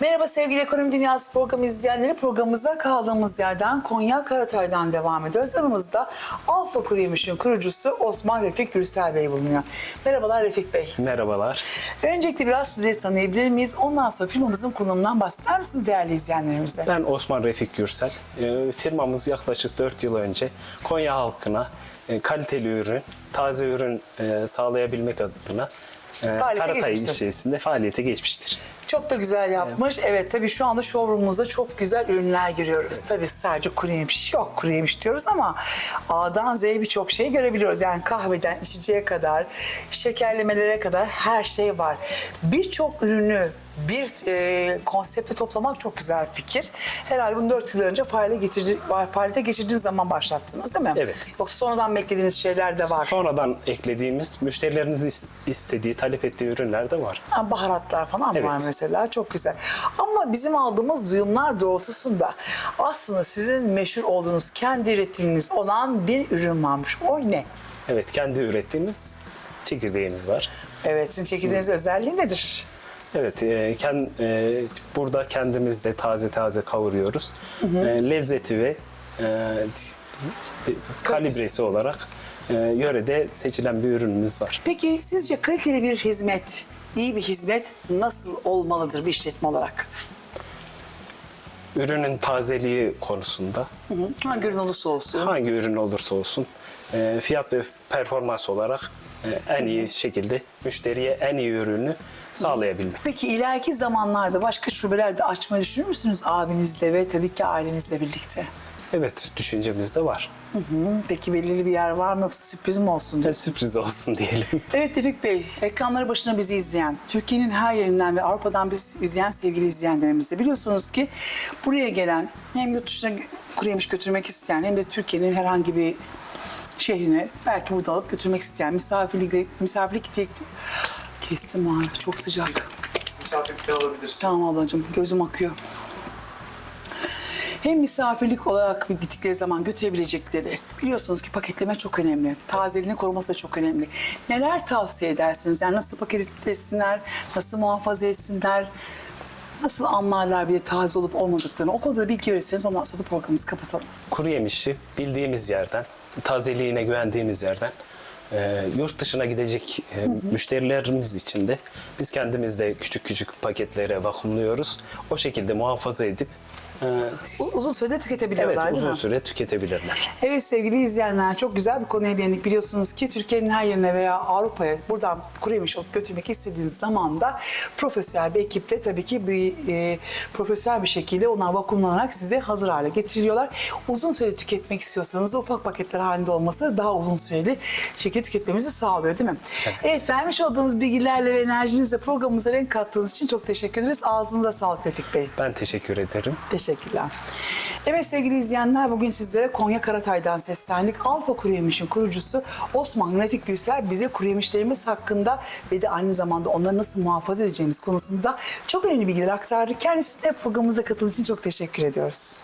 Merhaba sevgili Ekonomi Dünyası programı izleyenleri. Programımıza kaldığımız yerden Konya Karatay'dan devam ediyoruz. Yanımızda Alfa Kuru Yemiş'in kurucusu Osman Refik Gürsel Bey bulunuyor. Merhabalar Refik Bey. Merhabalar. Öncelikle biraz sizleri tanıyabilir miyiz? Ondan sonra firmamızın konumından bahseder misiniz değerli izleyenlerimize? Ben Osman Refik Gürsel. Ee, Firmamız yaklaşık 4 yıl önce Konya halkına e, kaliteli ürün, taze ürün e, sağlayabilmek adına e, Karatay geçmiştir. ilçesinde faaliyete geçmiştir. Çok da güzel yapmış. Evet tabii şu anda showroom'umuzda çok güzel ürünler görüyoruz. Tabii sadece kuru yemiş yok kuru yemiş diyoruz ama A'dan Z'ye birçok şey görebiliyoruz. Yani kahveden içeceğe kadar, şekerlemelere kadar her şey var. Birçok ürünü bir e, konsepte toplamak çok güzel fikir. Herhalde bunu 4 yıl önce faaliyete, geçirdi, faaliyete geçirdiğiniz zaman başlattınız değil mi? Evet. Yoksa sonradan beklediğiniz şeyler de var. Sonradan eklediğimiz müşterileriniz is- istediği, talep ettiği ürünler de var. Ha, baharatlar falan Evet. var mesela çok güzel. Ama bizim aldığımız duyumlar doğrultusunda aslında sizin meşhur olduğunuz kendi üretiminiz olan bir ürün varmış. O ne? Evet, kendi ürettiğimiz çekirdeğimiz var. Evet sizin çekirdeğiniz özelliği nedir? Evet, e, kend, e, burada kendimiz de taze taze kavuruyoruz. E, lezzeti ve e, kalibresi olarak e, yörede seçilen bir ürünümüz var. Peki sizce kaliteli bir hizmet, iyi bir hizmet nasıl olmalıdır bir işletme olarak? Ürünün tazeliği konusunda Hı hı. Hangi ürün olursa olsun. hangi ürün olursa olsun e, fiyat ve performans olarak e, en iyi şekilde müşteriye en iyi ürünü sağlayabilmek. Peki ileriki zamanlarda başka şubelerde açmayı düşünür müsünüz abinizle ve tabii ki ailenizle birlikte? Evet, düşüncemiz de var. Hı hı. Peki belirli bir yer var mı yoksa sürpriz mi olsun? E, diyorsun? sürpriz olsun diyelim. Evet Tevfik Bey, ekranları başına bizi izleyen, Türkiye'nin her yerinden ve Avrupa'dan bizi izleyen sevgili izleyenlerimiz de biliyorsunuz ki buraya gelen hem yurt dışına kuru yemiş götürmek isteyen hem de Türkiye'nin herhangi bir şehrine belki burada alıp götürmek isteyen misafirlik, misafirlik gidecek. Kestim abi çok sıcak. Misafirlikte alabilirsin. Tamam ablacığım gözüm akıyor. Hem misafirlik olarak gittikleri zaman götürebilecekleri biliyorsunuz ki paketleme çok önemli. Tazeliğini koruması da çok önemli. Neler tavsiye edersiniz? Yani nasıl paketlesinler, nasıl muhafaza etsinler, nasıl anlarlar bir taze olup olmadıklarını. O konuda bilgi verirseniz ondan sonra da programımızı kapatalım. kuru yemişi bildiğimiz yerden, tazeliğine güvendiğimiz yerden e, yurt dışına gidecek e, müşterilerimiz için de biz kendimiz de küçük küçük paketlere vakumluyoruz. O şekilde muhafaza edip e, U- Uzun sürede evet tüketebiliyorlar değil uzun mi? süre tüketebilirler. Evet sevgili izleyenler çok güzel bir konuya değindik. Biliyorsunuz ki Türkiye'nin her yerine veya Avrupa'ya buradan kuru yemiş alıp götürmek istediğiniz zaman da profesyonel bir ekiple tabii ki bir e, profesyonel bir şekilde onlar vakumlanarak size hazır hale getiriliyorlar. Uzun süre tüketmek istiyorsanız ufak paketler halinde olması daha uzun süreli şekilde tüketmemizi sağlıyor değil mi? Evet, vermiş olduğunuz bilgilerle ve enerjinizle programımıza renk kattığınız için çok teşekkür ederiz. Ağzınıza sağlık Refik Bey. Ben teşekkür ederim. Teşekkürler. Evet sevgili izleyenler bugün sizlere Konya Karatay'dan seslendik. Alfa Kuru Yemiş'in kurucusu Osman Refik Gülsel bize kuru yemişlerimiz hakkında ve de aynı zamanda onları nasıl muhafaza edeceğimiz konusunda çok önemli bilgiler aktardı. Kendisine programımıza katıldığı için çok teşekkür ediyoruz.